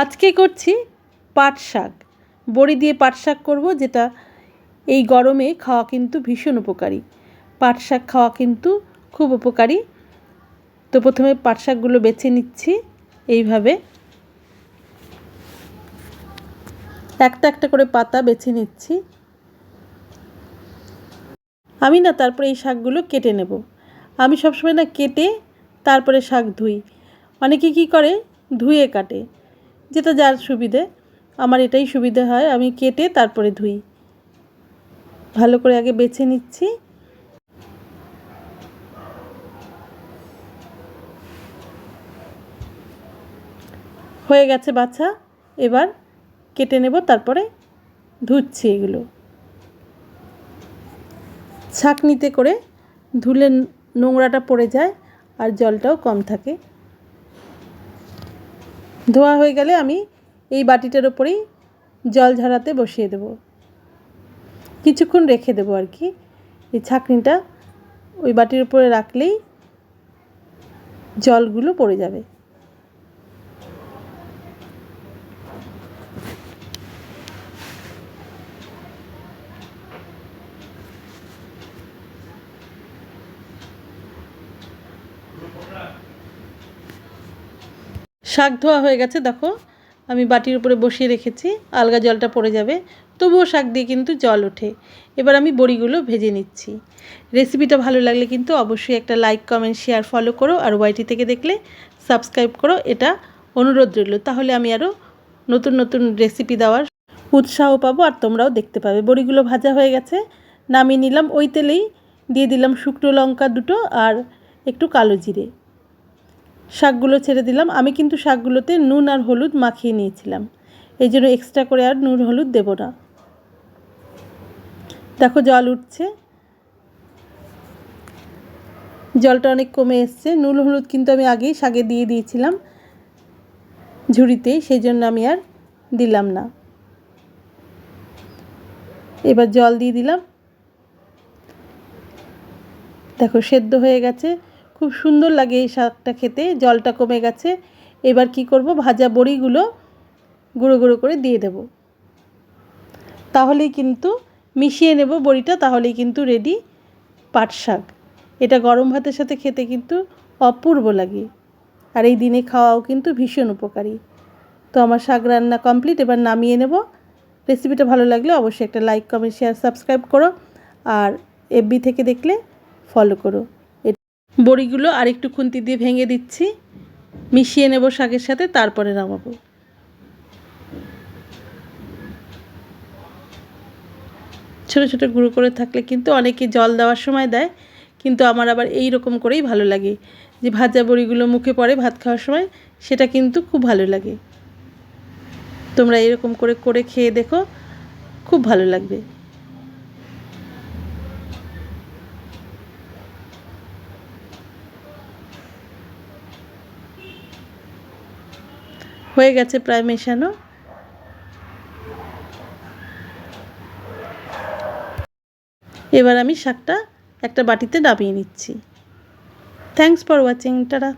আজকে করছি পাট শাক। বড়ি দিয়ে পাট শাক করব, যেটা এই গরমে খাওয়া কিন্তু ভীষণ উপকারী। পাট শাক খাওয়া কিন্তু খুব উপকারী। তো প্রথমে পাট শাকগুলো বেছে নিচ্ছি এইভাবে। একটা একটা করে পাতা বেছে নিচ্ছি। আমি না তারপরে এই শাকগুলো কেটে নেব। আমি সবসময় না কেটে তারপরে শাক ধুই। অনেকে কী করে? ধুয়ে কাটে। যেটা যার সুবিধে। আমার এটাই সুবিধে হয়, আমি কেটে তারপরে ধুই। ভালো করে আগে বেছে নিচ্ছি। হয়ে গেছে বাছা। এবার কেটে নেব, তারপরে ধুচ্ছি এগুলো। ছাঁকনিতে করে ধুলে নোংরাটা পড়ে যায় আর জলটাও কম থাকে। ধোয়া হয়ে গেলে আমি এই বাটিটার ওপরেই জল ঝরাতে বসিয়ে দেব। কিছুক্ষণ রেখে দেবো আর কি। এই ছাঁকনিটা ওই বাটির উপরে রাখলেই জলগুলো পড়ে যাবে। শাক ধোয়া হয়ে গেছে, দেখো। আমি বাটির উপরে বসিয়ে রেখেছি, আলগা জলটা পড়ে যাবে। তবুও শাক দিয়ে কিন্তু জল ওঠে। এবার আমি বড়িগুলো ভেজে নিচ্ছি। রেসিপিটা ভালো লাগলে কিন্তু অবশ্যই একটা লাইক, কমেন্ট, শেয়ার, ফলো করো। আর ওয়াইটি থেকে দেখলে সাবস্ক্রাইব করো, এটা অনুরোধ রইল। তাহলে আমি আরও নতুন নতুন রেসিপি দেওয়ার উৎসাহ পাবো, আর তোমরাও দেখতে পাবে। বড়িগুলো ভাজা হয়ে গেছে। নামিয়ে নিলাম, ওই তেলেই দিয়ে দিলাম শুকনো লঙ্কা দুটো আর একটু কালো জিরে। শাকগুলো ছেড়ে দিলাম। আমি কিন্তু শাকগুলোতে নুন আর হলুদ মাখিয়ে নিয়েছিলাম। এই জন্য এক্সট্রা করে আর নুন হলুদ দেবো না। দেখো জল উঠছে। জলটা অনেক কমে এসছে। নুন হলুদ কিন্তু আমি আগেই শাকে দিয়ে দিয়েছিলাম ঝুড়িতেই সেই জন্য আমি আর দিলাম না। এবার জল দিয়ে দিলাম। দেখো সেদ্ধ হয়ে গেছে। খুব সুন্দর লাগে এই শাকটা খেতে, জলটা কমে গেছে। এবার কি করব? ভাজা বড়িগুলো গুঁড়ো গুঁড়ো করে দিয়ে দেব। তাহলেই কিন্তু মিশিয়ে নেব বড়িটা, তাহলেই কিন্তু রেডি পাট শাক। এটা গরম ভাতের সাথে খেতে কিন্তু অপূর্ব লাগে। আর এই দিনে খাওয়াও কিন্তু ভীষণ উপকারী। তো আমার শাক রান্না কমপ্লিট এবার নামিয়ে নেব। রেসিপিটা ভালো লাগলে অবশ্যই একটা লাইক কমেন্ট শেয়ার সাবস্ক্রাইব করো। আর এফবি থেকে দেখলে ফলো করো। বড়িগুলো আরেকটু খুন্তি দিয়ে ভেঙে দিচ্ছি। মিশিয়ে নেব শাকের সাথে, তারপরে নামাবো। ছোটো ছোটো গুঁড়ো করে থাকলে কিন্তু অনেকে জল দেওয়ার সময় দেয়, কিন্তু আমার আবার এই রকম করেই ভালো লাগে। যে ভাজা বড়িগুলো মুখে পড়ে ভাত খাওয়ার সময়, সেটা কিন্তু খুব ভালো লাগে। তোমরা এরকম করে করে খেয়ে দেখো, খুব ভালো লাগবে। হয়ে গেছে প্রায় মেশানো। এবার আমি শাকটা একটা বাটিতে ডাবিয়ে নিচ্ছি। Thanks for watching tata.